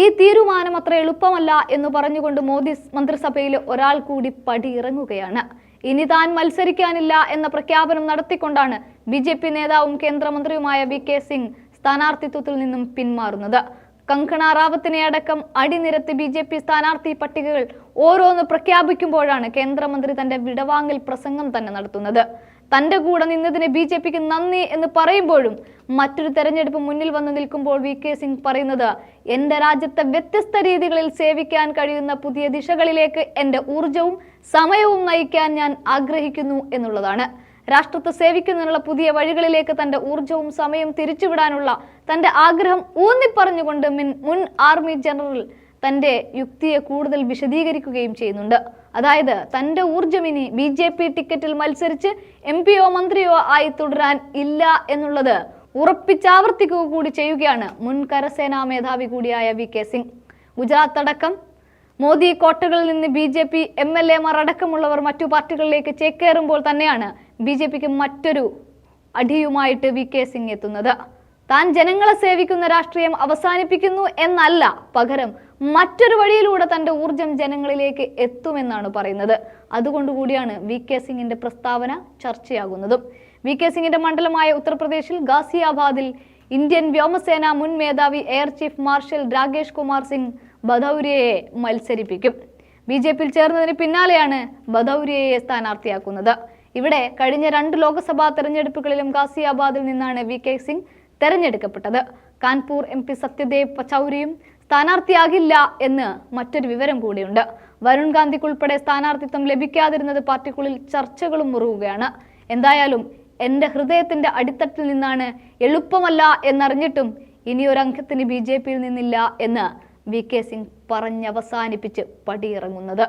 ഈ തീരുമാനം അത്ര എളുപ്പമല്ല എന്ന് പറഞ്ഞുകൊണ്ട് മോദി മന്ത്രിസഭയിൽ ഒരാൾ കൂടി പടിയിറങ്ങുകയാണ്. ഇനി താൻ മത്സരിക്കാനില്ല എന്ന പ്രഖ്യാപനം നടത്തിക്കൊണ്ടാണ് ബി ജെ പി നേതാവും കേന്ദ്രമന്ത്രിയുമായ വി കെ സിംഗ് സ്ഥാനാർത്ഥിത്വത്തിൽ നിന്നും പിന്മാറുന്നത്. കങ്കണ റാവത്തിനെ അടക്കം അടിനിരത്തി ബി ജെ പി സ്ഥാനാർത്ഥി പട്ടികകൾ ഓരോന്ന് പ്രഖ്യാപിക്കുമ്പോഴാണ് കേന്ദ്രമന്ത്രി തന്റെ വിടവാങ്ങൽ പ്രസംഗം തന്നെ നടത്തുന്നത്. തന്റെ കൂടെ നിന്നതിന് ബി ജെ പിക്ക് നന്ദി എന്ന് പറയുമ്പോഴും മറ്റൊരു തെരഞ്ഞെടുപ്പ് മുന്നിൽ വന്നു നിൽക്കുമ്പോൾ വി കെ സിംഗ് പറയുന്നത് എന്റെ രാജ്യത്തെ വ്യത്യസ്ത രീതികളിൽ സേവിക്കാൻ കഴിയുന്ന പുതിയ ദിശകളിലേക്ക് എന്റെ ഊർജവും സമയവും നയിക്കാൻ ഞാൻ ആഗ്രഹിക്കുന്നു എന്നുള്ളതാണ്. രാഷ്ട്രത്തെ സേവിക്കുന്നതിനുള്ള പുതിയ വഴികളിലേക്ക് തന്റെ ഊർജവും സമയം തിരിച്ചുവിടാനുള്ള തന്റെ ആഗ്രഹം ഊന്നിപ്പറഞ്ഞുകൊണ്ട് മിൻ- മുൻ ആർമി ജനറൽ തന്റെ യുക്തിയെ കൂടുതൽ വിശദീകരിക്കുകയും ചെയ്യുന്നുണ്ട്. അതായത് തന്റെ ഊർജം ഇനി ബി ജെ പി ടിക്കറ്റിൽ മത്സരിച്ച് എം പിയോ മന്ത്രിയോ ആയി തുടരാൻ ഇല്ല എന്നുള്ളത് ഉറപ്പിച്ചാവർത്തിക്കുക കൂടി ചെയ്യുകയാണ് മുൻ കരസേനാ മേധാവി കൂടിയായ വി കെ സിംഗ്. ഗുജറാത്ത് അടക്കം മോദി കോട്ടകളിൽ നിന്ന് B J P M L എമാർ അടക്കമുള്ളവർ മറ്റു പാർട്ടികളിലേക്ക് ചേക്കേറുമ്പോൾ തന്നെയാണ് ബി ജെ പിക്ക് മറ്റൊരു അടിയുമായിട്ട് വി കെ സിംഗ് എത്തുന്നത്. താൻ ജനങ്ങളെ സേവിക്കുന്ന രാഷ്ട്രീയം അവസാനിപ്പിക്കുന്നു എന്നല്ല പകരം മറ്റൊരു വഴിയിലൂടെ തന്റെ ഊർജം ജനങ്ങളിലേക്ക് എത്തുമെന്നാണ് പറയുന്നത്. അതുകൊണ്ടുകൂടിയാണ് വി കെ സിംഗിന്റെ പ്രസ്താവന ചർച്ചയാകുന്നതും. വി കെ സിംഗിന്റെ മണ്ഡലമായ ഉത്തർപ്രദേശിൽ ഗാസിയാബാദിൽ ഇന്ത്യൻ വ്യോമസേന മുൻ മേധാവി air chief marshal Rakesh Kumar Singh ബദൌരിയയെ മത്സരിപ്പിക്കും. ബി ജെ പിയിൽ ചേർന്നതിന് പിന്നാലെയാണ് ബദൌരിയയെ സ്ഥാനാർത്ഥിയാക്കുന്നത്. ഇവിടെ കഴിഞ്ഞ രണ്ട് ലോക്സഭാ തെരഞ്ഞെടുപ്പുകളിലും ഗാസിയാബാദിൽ നിന്നാണ് വി കെ സിംഗ് തെരഞ്ഞെടുക്കപ്പെട്ടത്. കാൺപൂർ എം പി സത്യദേവ് പച്ചൌരിയും സ്ഥാനാർത്ഥിയാകില്ല എന്ന് മറ്റൊരു വിവരം കൂടിയുണ്ട്. വരുൺ ഗാന്ധിക്കുൾപ്പെടെ സ്ഥാനാർത്ഥിത്വം ലഭിക്കാതിരുന്നത് പാർട്ടിക്കുള്ളിൽ ചർച്ചകളും മുറുകുകയാണ്. എന്തായാലും എന്റെ ഹൃദയത്തിന്റെ അടിത്തട്ടിൽ നിന്നാണ് എളുപ്പമല്ല എന്നറിഞ്ഞിട്ടും ഇനിയൊരംഗത്തിന് ബി ജെ പിയിൽ നിന്നില്ല എന്ന് വി കെ സിംഗ് പറഞ്ഞവസാനിപ്പിച്ച് പടിയിറങ്ങുന്നത്.